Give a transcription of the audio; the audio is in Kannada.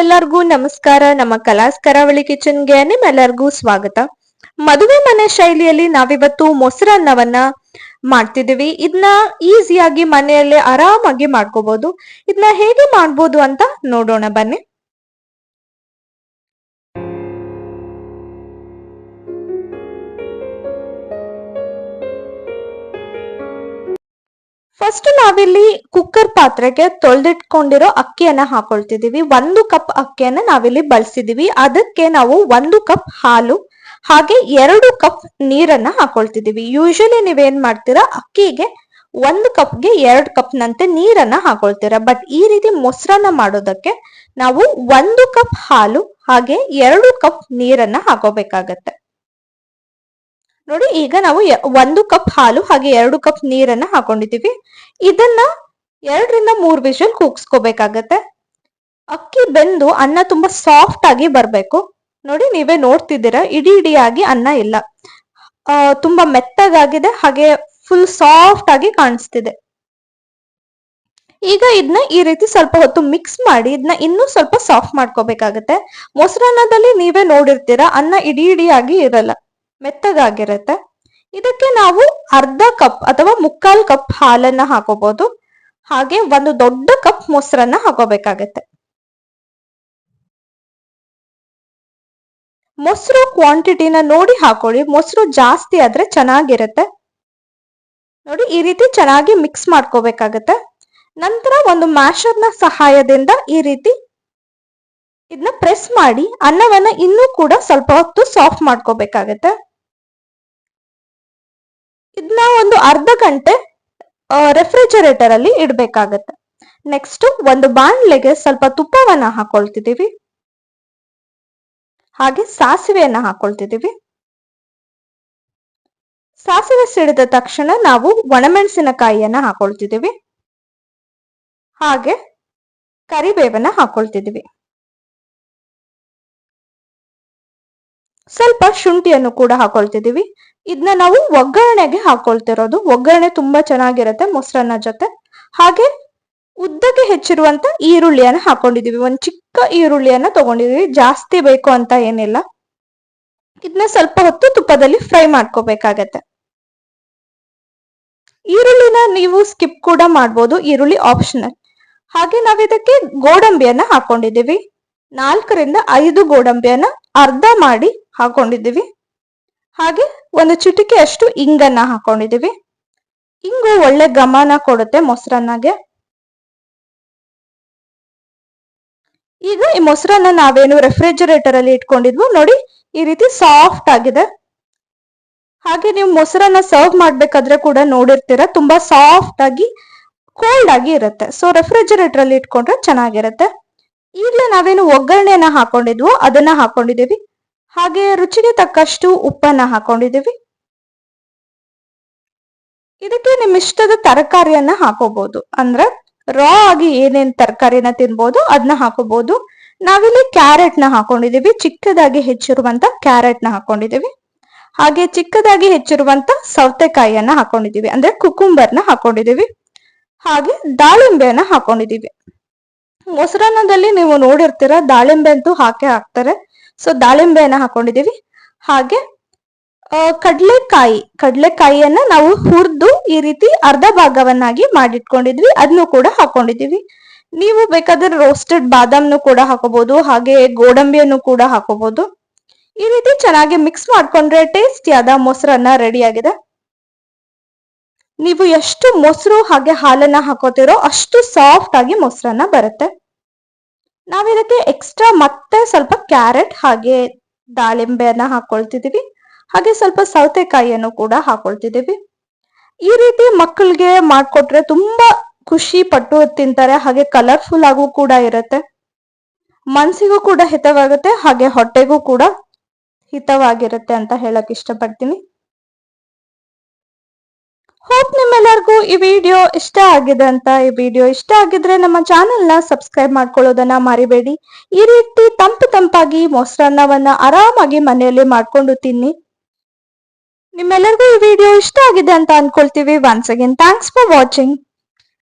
ಎಲ್ಲರಿಗೂ ನಮಸ್ಕಾರ. ನಮ್ಮ ಕಲಾಸ್ ಕರಾವಳಿ ಕಿಚನ್ಗೆ ನಿಮ್ಮೆಲ್ಲರಿಗೂ ಸ್ವಾಗತ. ಮದುವೆ ಮನೆ ಶೈಲಿಯಲ್ಲಿ ನಾವಿವತ್ತು ಮೊಸರನ್ನವನ್ನ ಮಾಡ್ತಿದೀವಿ ಇದನ್ನ ಈಸಿಯಾಗಿ ಮನೆಯಲ್ಲೇ ಆರಾಮಾಗಿ ಮಾಡ್ಕೋಬಹುದು ಇದನ್ನ ಹೇಗೆ ಮಾಡ್ಬೋದು ಅಂತ ನೋಡೋಣ ಬನ್ನಿ. ಫಸ್ಟ್ ನಾವಿಲ್ಲಿ ಕುಕ್ಕರ್ ಪಾತ್ರೆಗೆ ತೊಳೆದಿಟ್ಕೊಂಡಿರೋ ಅಕ್ಕಿಯನ್ನ ಹಾಕೊಳ್ತಿದೀವಿ. ಒಂದು ಕಪ್ ಅಕ್ಕಿಯನ್ನ ನಾವಿಲ್ಲಿ ಬಳಸಿದೀವಿ. ಅದಕ್ಕೆ ನಾವು ಒಂದು ಕಪ್ ಹಾಲು, ಹಾಗೆ ಎರಡು ಕಪ್ ನೀರನ್ನ ಹಾಕೊಳ್ತಿದೀವಿ. ಯೂಶಲಿ ನೀವೇನ್ ಮಾಡ್ತೀರಾ, ಅಕ್ಕಿಗೆ ಒಂದು ಕಪ್ಗೆ ಎರಡು ಕಪ್ ನಂತೆ ನೀರನ್ನ ಹಾಕೊಳ್ತೀರಾ. ಬಟ್ ಈ ರೀತಿ ಮೊಸರನ್ನ ಮಾಡೋದಕ್ಕೆ ನಾವು ಒಂದು ಕಪ್ ಹಾಲು, ಹಾಗೆ ಎರಡು ಕಪ್ ನೀರನ್ನ ಹಾಕೋಬೇಕಾಗತ್ತೆ. ನೋಡಿ, ಈಗ ನಾವು ಒಂದು ಕಪ್ ಹಾಲು ಹಾಗೆ ಎರಡು ಕಪ್ ನೀರನ್ನ ಹಾಕೊಂಡಿದೀವಿ ಇದನ್ನ ಎರಡರಿಂದ ಮೂರು ವಿಷಲ್ ಕೂಗ್ಸ್ಕೋಬೇಕಾಗತ್ತೆ. ಅಕ್ಕಿ ಬೆಂದು ಅನ್ನ ತುಂಬಾ ಸಾಫ್ಟ್ ಆಗಿ ಬರ್ಬೇಕು. ನೋಡಿ, ನೀವೇ ನೋಡ್ತಿದ್ದೀರಾ, ಇಡೀ ಇಡಿಯಾಗಿ ಅನ್ನ ಇಲ್ಲ. ತುಂಬಾ ಮೆತ್ತಗಾಗಿದೆ, ಹಾಗೆ ಫುಲ್ ಸಾಫ್ಟ್ ಆಗಿ ಕಾಣಿಸ್ತಿದೆ. ಈಗ ಇದನ್ನ ಈ ರೀತಿ ಸ್ವಲ್ಪ ಹೊತ್ತು ಮಿಕ್ಸ್ ಮಾಡಿ ಇದನ್ನ ಇನ್ನೂ ಸ್ವಲ್ಪ ಸಾಫ್ಟ್ ಮಾಡ್ಕೋಬೇಕಾಗತ್ತೆ. ಮೊಸರನ್ನದಲ್ಲಿ ನೀವೇ ನೋಡಿರ್ತೀರಾ, ಅನ್ನ ಇಡೀ ಇಡಿಯಾಗಿ ಇರಲ್ಲ. ಮೆತ್ತಗಾಗಿರುತ್ತೆ. ಇದಕ್ಕೆ ನಾವು ಅರ್ಧ ಕಪ್ ಅಥವಾ ಮುಕ್ಕಾಲ್ ಕಪ್ ಹಾಲನ್ನ ಹಾಕೋಬಹುದು ಹಾಗೆ ಒಂದು ದೊಡ್ಡ ಕಪ್ ಮೊಸರನ್ನ ಹಾಕೋಬೇಕಾಗತ್ತೆ. ಮೊಸರು ಕ್ವಾಂಟಿಟಿನ ನೋಡಿ ಹಾಕೊಳ್ಳಿ. ಮೊಸರು ಜಾಸ್ತಿ ಆದ್ರೆ ಚೆನ್ನಾಗಿರುತ್ತೆ. ನೋಡಿ, ಈ ರೀತಿ ಚೆನ್ನಾಗಿ ಮಿಕ್ಸ್ ಮಾಡ್ಕೋಬೇಕಾಗತ್ತೆ. ನಂತರ ಒಂದು ಮ್ಯಾಶರ್ನ ಸಹಾಯದಿಂದ ಈ ರೀತಿ ಇದನ್ನ ಪ್ರೆಸ್ ಮಾಡಿ, ಅನ್ನವನ್ನ ಇನ್ನೂ ಕೂಡ ಸ್ವಲ್ಪ ಹೊತ್ತು ಸಾಫ್ಟ್ ಮಾಡ್ಕೋಬೇಕಾಗತ್ತೆ. ಇದನ್ನ ಒಂದು ಅರ್ಧ ಗಂಟೆ ರೆಫ್ರಿಜರೇಟರ್ ಅಲ್ಲಿ ಇಡಬೇಕಾಗುತ್ತೆ. ನೆಕ್ಸ್ಟ್ ಒಂದು ಬಾಣಲೆಗೆ ಸ್ವಲ್ಪ ತುಪ್ಪವನ್ನ ಹಾಕೊಳ್ತಿದ್ದೀವಿ. ಹಾಗೆ ಸಾಸಿವೆಯನ್ನ ಹಾಕೊಳ್ತಿದ್ದೀವಿ. ಸಾಸಿವೆ ಸಿಡಿದ ತಕ್ಷಣ ನಾವು ಒಣಮೆಣಸಿನಕಾಯಿಯನ್ನ ಹಾಕೊಳ್ತಿದ್ದೀವಿ. ಹಾಗೆ ಕರಿಬೇವನ್ನ ಹಾಕೊಳ್ತಿದ್ದೀವಿ. ಸ್ವಲ್ಪ ಶುಂಠಿಯನ್ನು ಕೂಡ ಹಾಕೊಳ್ತಿದೀವಿ ಇದನ್ನ ನಾವು ಒಗ್ಗರಣೆಗೆ ಹಾಕೊಳ್ತಿರೋದು. ಒಗ್ಗರಣೆ ತುಂಬಾ ಚೆನ್ನಾಗಿರುತ್ತೆ ಮೊಸರನ್ನ ಜೊತೆ. ಹಾಗೆ ಉದ್ದಕ್ಕೆ ಹೆಚ್ಚಿರುವಂತ ಈರುಳ್ಳಿಯನ್ನ ಹಾಕೊಂಡಿದೀವಿ. ಒಂದ್ ಚಿಕ್ಕ ಈರುಳ್ಳಿಯನ್ನ ತಗೊಂಡಿದೀವಿ. ಜಾಸ್ತಿ ಬೇಕು ಅಂತ ಏನಿಲ್ಲ. ಇದನ್ನ ಸ್ವಲ್ಪ ಹೊತ್ತು ತುಪ್ಪದಲ್ಲಿ ಫ್ರೈ ಮಾಡ್ಕೋಬೇಕಾಗತ್ತೆ. ಈರುಳ್ಳಿನ ನೀವು ಸ್ಕಿಪ್ ಕೂಡ ಮಾಡ್ಬೋದು. ಈರುಳ್ಳಿ ಆಪ್ಷನಲ್ ಹಾಗೆ ನಾವಿದಕ್ಕೆ ಗೋಡಂಬಿಯನ್ನ ಹಾಕೊಂಡಿದೀವಿ. ನಾಲ್ಕರಿಂದ ಐದು ಗೋಡಂಬಿಯನ್ನ ಅರ್ಧ ಮಾಡಿ ಹಾಕೊಂಡಿದೀವಿ. ಹಾಗೆ ಒಂದು ಚಿಟಿಕೆ ಅಷ್ಟು ಇಂಗನ್ನ ಹಾಕೊಂಡಿದೀವಿ ಇಂಗು ಒಳ್ಳೆ ಗಮನ ಕೊಡುತ್ತೆ ಮೊಸರನ್ನಗೆ. ಈಗ ಈ ಮೊಸರನ್ನ ನಾವೇನು ರೆಫ್ರಿಜರೇಟರ್ ಅಲ್ಲಿ ಇಟ್ಕೊಂಡಿದ್ವು ನೋಡಿ ಈ ರೀತಿ ಸಾಫ್ಟ್ ಆಗಿದೆ. ಹಾಗೆ ನೀವು ಮೊಸರನ್ನ ಸರ್ವ್ ಮಾಡ್ಬೇಕಾದ್ರೆ ಕೂಡ ನೋಡಿರ್ತೀರ ತುಂಬಾ ಸಾಫ್ಟ್ ಆಗಿ ಕೋಲ್ಡ್ ಆಗಿ ಇರುತ್ತೆ. ಸೊ ರೆಫ್ರಿಜರೇಟರ್ ಅಲ್ಲಿ ಇಟ್ಕೊಂಡ್ರೆ ಚೆನ್ನಾಗಿರುತ್ತೆ. ಈಗಲೇ ನಾವೇನು ಒಗ್ಗರಣೆಯನ್ನ ಹಾಕೊಂಡಿದ್ವು ಅದನ್ನ ಹಾಕೊಂಡಿದೀವಿ ಹಾಗೆ ರುಚಿಗೆ ತಕ್ಕಷ್ಟು ಉಪ್ಪನ್ನ ಹಾಕೊಂಡಿದ್ದೀವಿ. ಇದಕ್ಕೆ ನಿಮ್ಮ ಇಷ್ಟದ ತರಕಾರಿಯನ್ನ ಹಾಕೋಬಹುದು ಅಂದ್ರೆ ರಾ ಆಗಿ ಏನೇನ್ ತರಕಾರಿನ ತಿನ್ಬಹುದು ಅದನ್ನ ಹಾಕೋಬಹುದು ನಾವಿಲ್ಲಿ ಕ್ಯಾರೆಟ್ನ ಹಾಕೊಂಡಿದೀವಿ ಚಿಕ್ಕದಾಗಿ ಹೆಚ್ಚಿರುವಂತ ಕ್ಯಾರೆಟ್ನ ಹಾಕೊಂಡಿದೀವಿ ಹಾಗೆ ಚಿಕ್ಕದಾಗಿ ಹೆಚ್ಚಿರುವಂತ ಸೌತೆಕಾಯಿಯನ್ನ ಹಾಕೊಂಡಿದೀವಿ ಅಂದ್ರೆ ಕುಕುಂಬರ್ನ ಹಾಕೊಂಡಿದೀವಿ ಹಾಗೆ ದಾಳಿಂಬೆಯನ್ನ ಹಾಕೊಂಡಿದೀವಿ ಮೊಸರನ್ನದಲ್ಲಿ ನೀವು ನೋಡಿರ್ತೀರ, ದಾಳಿಂಬೆ ಅಂತೂ ಹಾಕೇ ಹಾಕ್ತಾರೆ. ಸೊ ದಾಳಿಂಬೆಯನ್ನ ಹಾಕೊಂಡಿದೀವಿ ಹಾಗೆ ಕಡಲೆಕಾಯಿ, ಕಡಲೆಕಾಯಿಯನ್ನ ನಾವು ಹುರಿದು ಈ ರೀತಿ ಅರ್ಧ ಭಾಗವನ್ನಾಗಿ ಮಾಡಿಟ್ಕೊಂಡಿದ್ವಿ. ಅದನ್ನು ಕೂಡ ಹಾಕೊಂಡಿದೀವಿ ನೀವು ಬೇಕಾದ್ರೆ ರೋಸ್ಟೆಡ್ ಬಾದಾಮ್ನು ಕೂಡ ಹಾಕೋಬಹುದು ಹಾಗೆ ಗೋಡಂಬಿಯನ್ನು ಕೂಡ ಹಾಕೋಬಹುದು ಈ ರೀತಿ ಚೆನ್ನಾಗಿ ಮಿಕ್ಸ್ ಮಾಡ್ಕೊಂಡ್ರೆ ಟೇಸ್ಟಿಯಾದ ಮೊಸರನ್ನ ರೆಡಿ ಆಗಿದೆ. ನೀವು ಎಷ್ಟು ಮೊಸರು ಹಾಗೆ ಹಾಲನ್ನ ಹಾಕೋತಿರೋ ಅಷ್ಟು ಸಾಫ್ಟ್ ಆಗಿ ಮೊಸರನ್ನ ಬರುತ್ತೆ. ನಾವಿದಕ್ಕೆ ಎಕ್ಸ್ಟ್ರಾ ಮತ್ತೆ ಸ್ವಲ್ಪ ಕ್ಯಾರೆಟ್ ಹಾಗೆ ದಾಳಿಂಬೆಯನ್ನ ಹಾಕೊಳ್ತಿದೀವಿ. ಹಾಗೆ ಸ್ವಲ್ಪ ಸೌತೆಕಾಯಿಯನ್ನು ಕೂಡ ಹಾಕೊಳ್ತಿದೀವಿ. ಈ ರೀತಿ ಮಕ್ಕಳಿಗೆ ಮಾಡ್ಕೊಟ್ರೆ ತುಂಬಾ ಖುಷಿ ಪಟ್ಟು ತಿಂತಾರೆ. ಹಾಗೆ ಕಲರ್ಫುಲ್ ಆಗು ಕೂಡ ಇರುತ್ತೆ. ಮನ್ಸಿಗೂ ಕೂಡ ಹಿತವಾಗುತ್ತೆ. ಹಾಗೆ ಹೊಟ್ಟೆಗೂ ಕೂಡ ಹಿತವಾಗಿರುತ್ತೆ ಅಂತ ಹೇಳಕ್ ಇಷ್ಟಪಡ್ತೀನಿ. ಹೋಪ್ ನಿಮ್ಮೆಲ್ಲರಿಗೂ ಈ ವಿಡಿಯೋ ಇಷ್ಟ ಆಗಿದೆ ಅಂತ ಈ ವಿಡಿಯೋ ಇಷ್ಟ ಆಗಿದ್ರೆ ನಮ್ಮ ಚಾನೆಲ್ನ ಸಬ್ಸ್ಕ್ರೈಬ್ ಮಾಡ್ಕೊಳ್ಳೋದನ್ನ ಮರಿಬೇಡಿ. ಈ ರೀತಿ ತಂಪು ತಂಪಾಗಿ ಮೊಸರನ್ನವನ್ನ ಆರಾಮಾಗಿ ಮನೆಯಲ್ಲಿ ಮಾಡ್ಕೊಂಡು ತಿನ್ನಿ. ನಿಮ್ಮೆಲ್ಲರಿಗೂ ಈ ವಿಡಿಯೋ ಇಷ್ಟ ಆಗಿದೆ ಅಂತ ಅನ್ಕೊಳ್ತೀವಿ. Once again thanks for watching